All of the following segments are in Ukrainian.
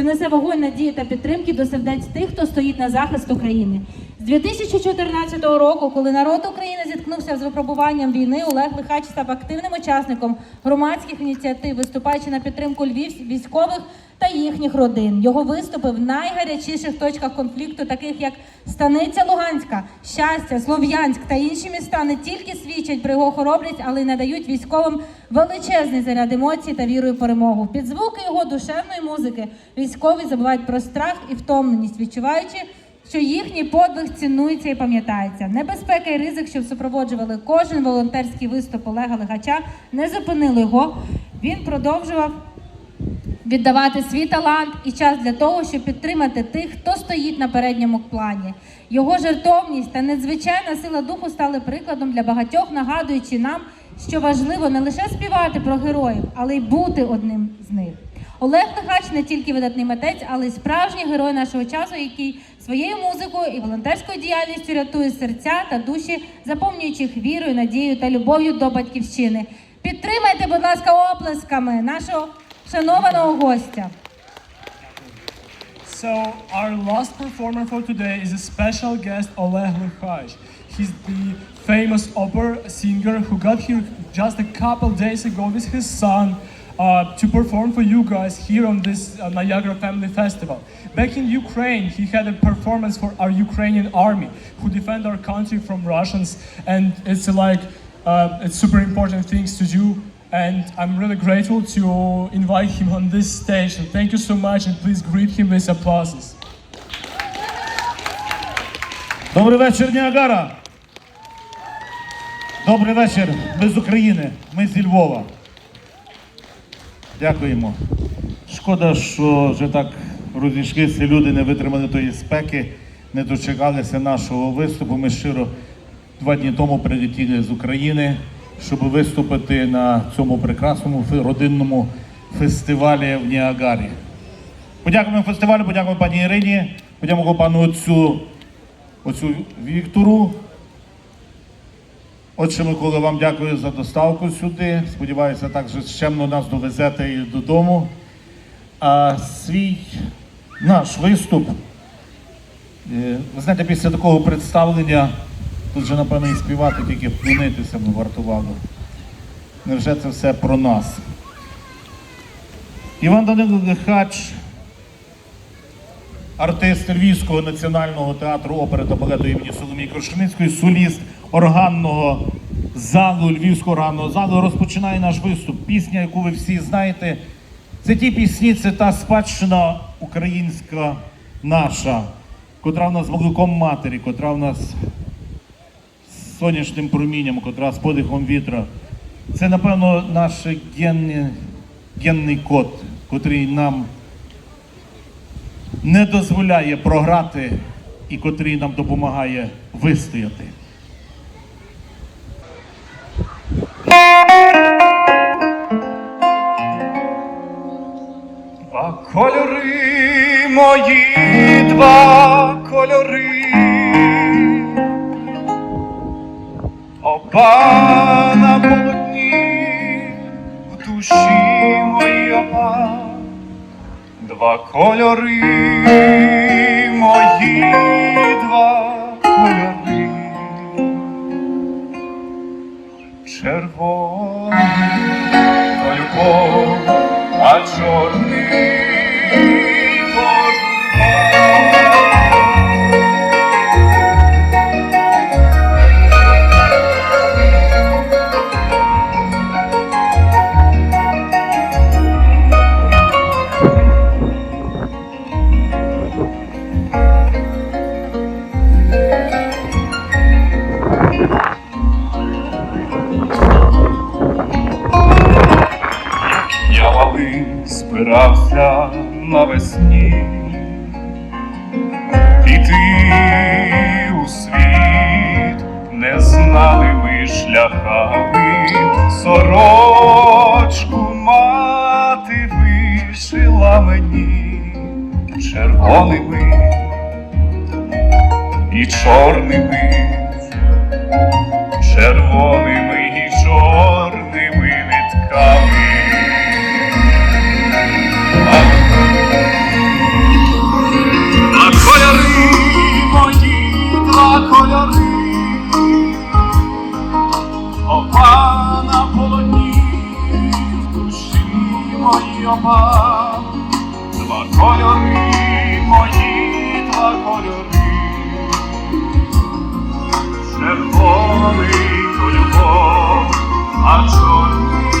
що несе вогонь надії та підтримки до сердець тих, хто стоїть на захист України. З 2014 року, коли народ України зіткнувся з випробуванням війни, Олег Лихач став активним учасником громадських ініціатив, виступаючи на підтримку львів військових та їхніх родин. Його виступи в найгарячіших точках конфлікту, таких як Станиця Луганська, Щастя, Слов'янськ та інші міста, не тільки свідчать про його хоробрість, але й надають військовим величезний заряд емоцій та віру у перемогу. Під звуки його душевної музики військові забувають про страх і втомленість, відчуваючи. Що їхній подвиг цінується і пам'ятається. Небезпека і ризик, що супроводжували кожен волонтерський виступ Олега Лихача, не зупинили його. Він продовжував віддавати свій талант і час для того, щоб підтримати тих, хто стоїть на передньому плані. Його жертовність та надзвичайна сила духу стали прикладом для багатьох, нагадуючи нам, що важливо не лише співати про героїв, але й бути одним з них. Олег Лихач не тільки видатний митець, але й справжній герой нашого часу, який своєю музикою і волонтерською діяльністю рятує серця та душі, заповнюючи їх вірою, надією та любов'ю до батьківщини. Підтримайте, будь ласка, оплесками нашого шанованого гостя. So our last performer for today is a special guest Oleg Lukhach. He's the famous opera singer who got here just a couple days ago with his son uh, to perform for you guys here on this uh, Niagara Family Festival. Back in Ukraine, he had a performance for our Ukrainian army who defend our country from Russians, and it's uh, like uh, it's super important things to do. And I'm really grateful to invite him on this stage. And thank you so much, and please greet him with applauses. Добрий вечір, Ніагара. Добрий вечір. Ми з України. Ми зі Львова. Дякуємо. Шкода, що вже так розійшлися люди, не витримали тої спеки, не дочекалися нашого виступу. Ми щиро два дні тому прилетіли з України, щоб виступити на цьому прекрасному родинному фестивалі в Ніагарі. Подякуємо фестивалю, подякуємо пані Ірині, подякуємо пану отцю оцю Віктору. Отже, Микола, вам дякую за доставку сюди. Сподіваюся, так же щемно нас довезете і додому. А свій наш виступ, е, ви знаєте, після такого представлення тут вже, напевно, і співати, тільки вклонитися б вартувало. Невже це все про нас? Іван Данило Лихач артист Львівського національного театру опери та балету імені Соломії Крушеницької, соліст органного залу, Львівського органного залу, розпочинає наш виступ. Пісня, яку ви всі знаєте. Це ті пісні, це та спадщина українська наша, котра в нас молоком матері, котра в нас сонячним промінням, котра з подихом вітра. Це, напевно, наш генний, генний код, котрий нам не дозволяє програти і котрий нам допомагає вистояти. Два кольори мої, два Оба на полотні в душі оба. Два кольори мої, два кольори. Червоний то любов, а чорний вишила мені червоними і чорними, червоними і чорними нитками. журноба, два кольори, мої два кольори, червоний то любов, а чорний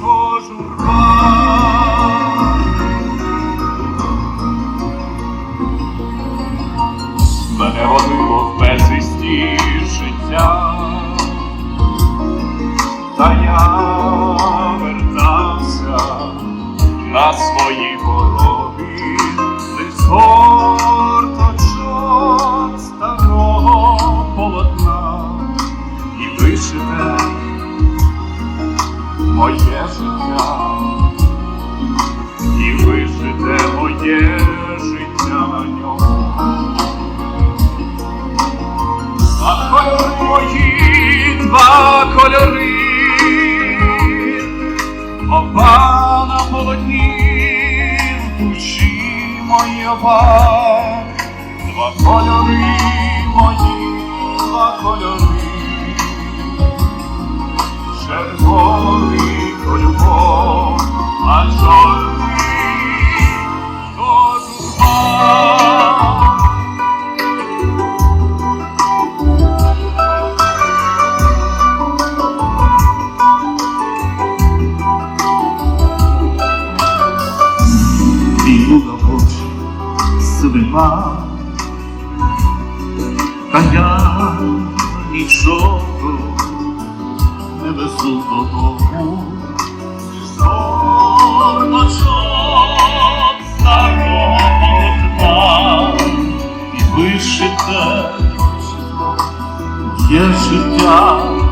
то журба. Мене родило в безвісті життя, та я. Твої пороги, лиш горточок старого полотна. І вишите моє життя, і вишите моє життя на ньому. Кольори мої, два кольори, оба на полотні оба, два кольори мої, два кольори, червоний то любов, а чорний є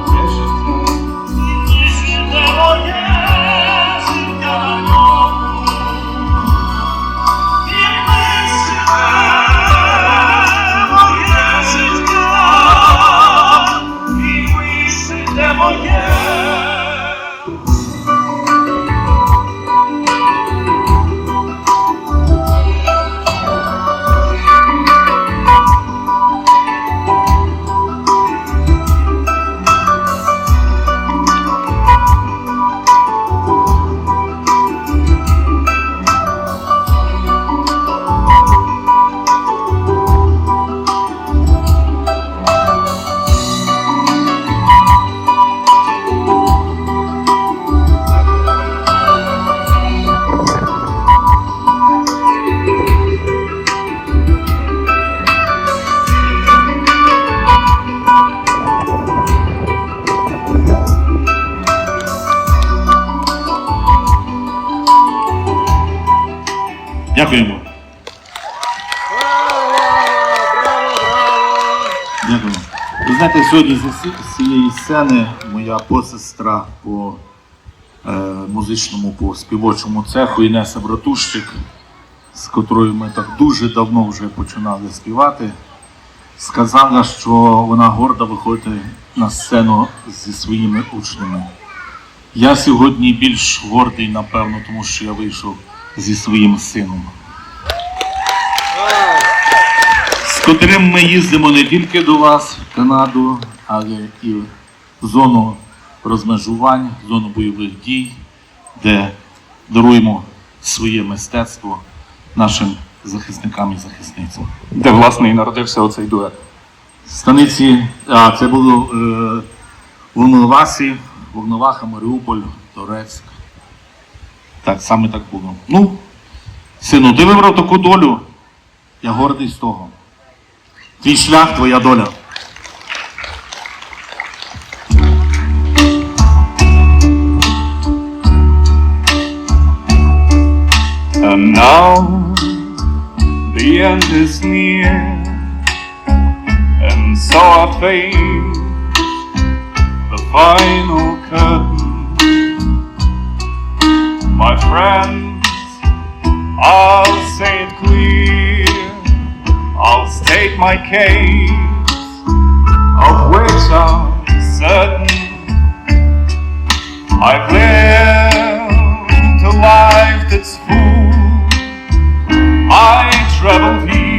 Дякую. Ви знаєте, сьогодні з цієї сцени моя посестра по е, музичному, по співочому цеху Інеса Братущик, з котрою ми так дуже давно вже починали співати, сказала, що вона горда виходити на сцену зі своїми учнями. Я сьогодні більш гордий, напевно, тому що я вийшов зі своїм сином. З котрим ми їздимо не тільки до вас, в Канаду, але і в зону розмежувань, в зону бойових дій, де даруємо своє мистецтво нашим захисникам і захисницям. Де власне і народився оцей дует. Станиці, а це було е, Волновасі, Волноваха, Маріуполь, Торецьк. Так, саме так було. Ну, сину, ти вибрав таку долю. Я гордий з того. Твій шлях, твоя доля. And now the end is near, and so I face the final curtain. My friends, I'll say it clear, I'll state my case, of which I'm certain. I've lived a life that's full. I traveled each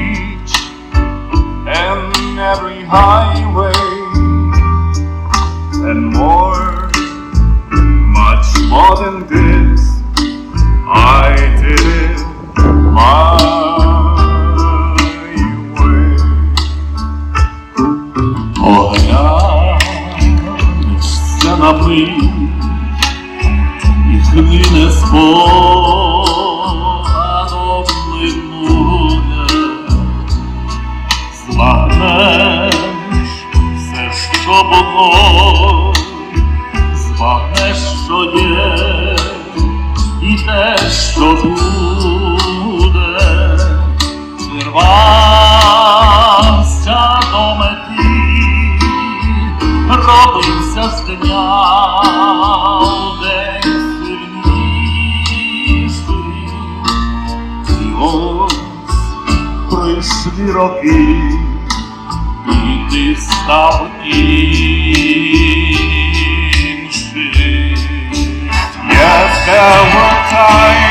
Богом що є і те, що буде, вирвався до мети, робився з дня в день і ось прийшли роки. Ти став і one time.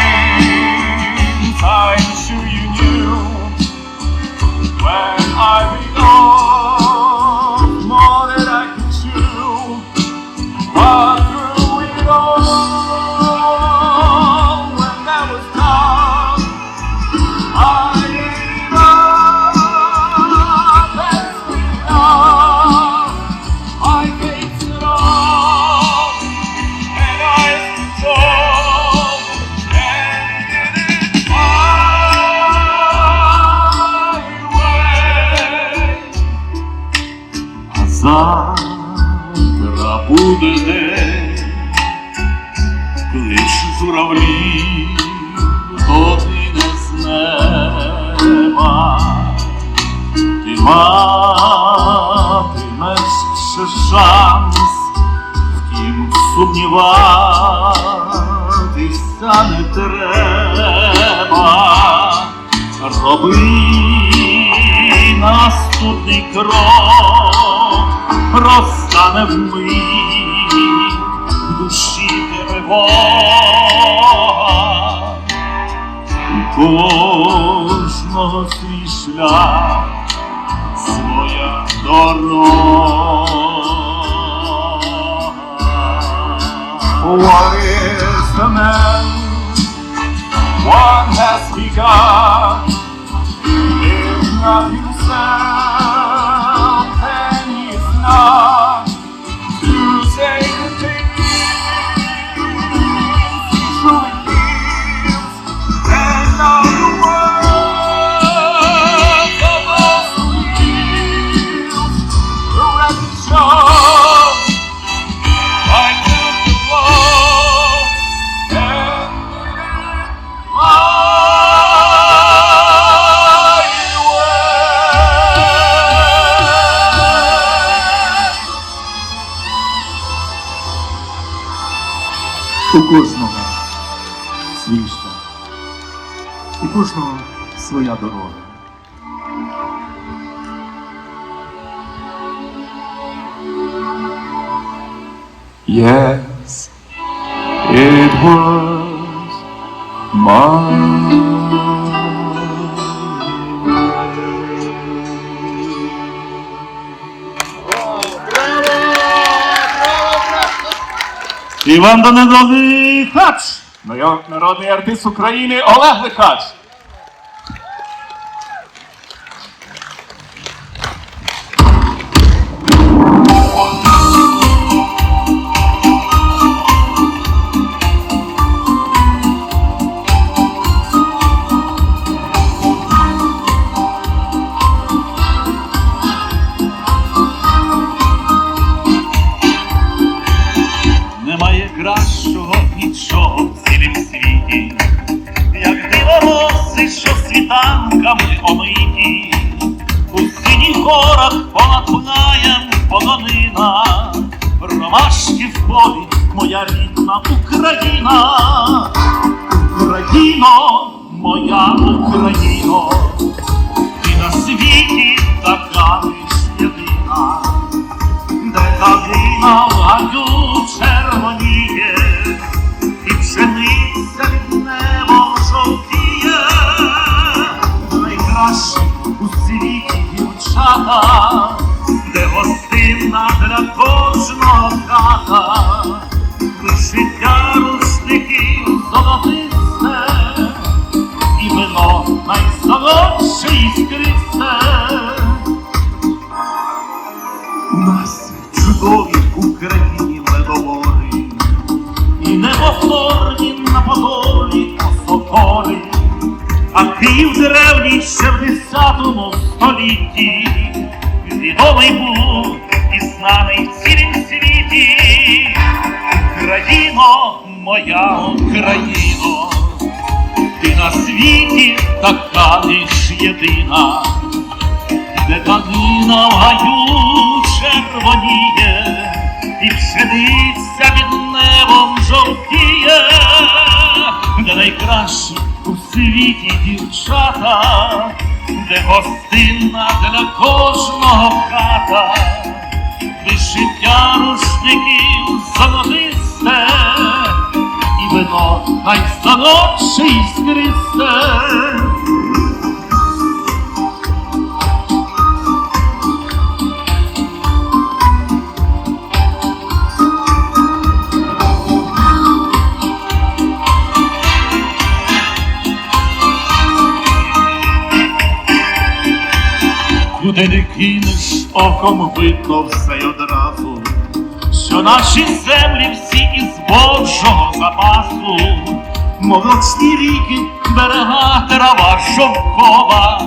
Завтра буде день, клич журавлів, години з неба. Ти матимеш ще шанс, втім сумніватися не треба. Роби наступний крок, розтане вмить душі тривога. У кожного свій шлях, своя дорога. What is the man? What has begun? If not himself, Yes, it was Іван Данилович Хач! Народний артист України Олег Лихач. Чудові Україні медовори, і неповторні на подолі осокори, а Київ древній ще в десятому столітті, відомий був і знаний в цілім світі. Україно, моя Україно, ти на світі така лиш єдина, де калина в червоніє, і пшениця під небом жовтіє, де найкращі у світі дівчата, де гостинна для кожного хата, вишиття рушників золотисте, і вино найсолодше іскристе. Куди не кинеш, оком видно все й одразу, що наші землі всі із Божого запасу, молочні ріки, берега, трава шовкова,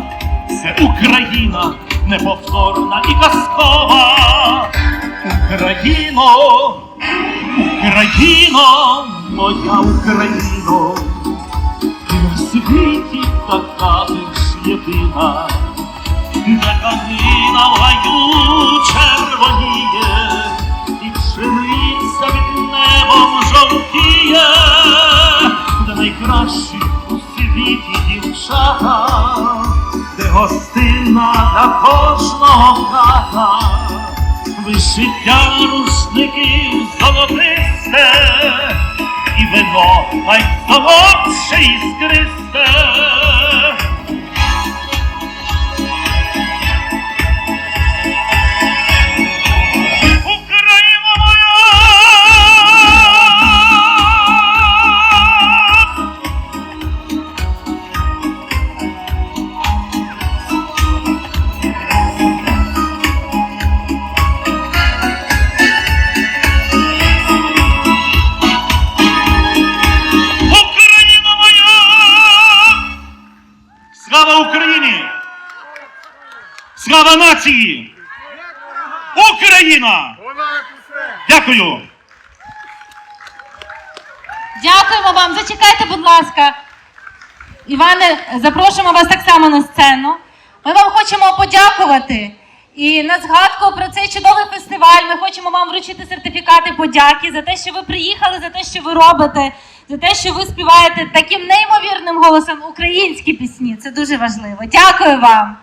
це Україна неповторна і казкова. Україно, Україно, моя Україно, на світі така лиш єдина. Де калина в червоніє, і пшениця під небом жовтіє, де найкращі у світі дівчата, де кожного хата, вишиття рушників золотисте, і вино найсолодше іскристе. Нації! Україна! Дякую! Дякуємо вам. Зачекайте, будь ласка. Іване, запрошуємо вас так само на сцену. Ми вам хочемо подякувати. І на згадку про цей чудовий фестиваль ми хочемо вам вручити сертифікати подяки за те, що ви приїхали, за те, що ви робите, за те, що ви співаєте таким неймовірним голосом українські пісні. Це дуже важливо. Дякую вам.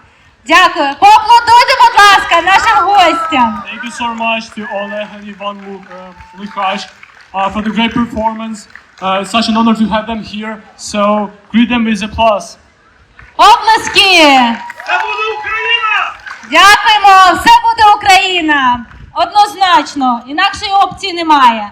Дякую. Поаплодуйте, будь ласка, нашим гостям. Thank you so much to Oleg and Ivan Lu- uh, Lukash uh, for the great performance. Uh, such an honor to have them here. So greet them with applause. Оплески! Це буде Україна! Дякуємо! Все буде Україна! Однозначно, інакшої опції немає.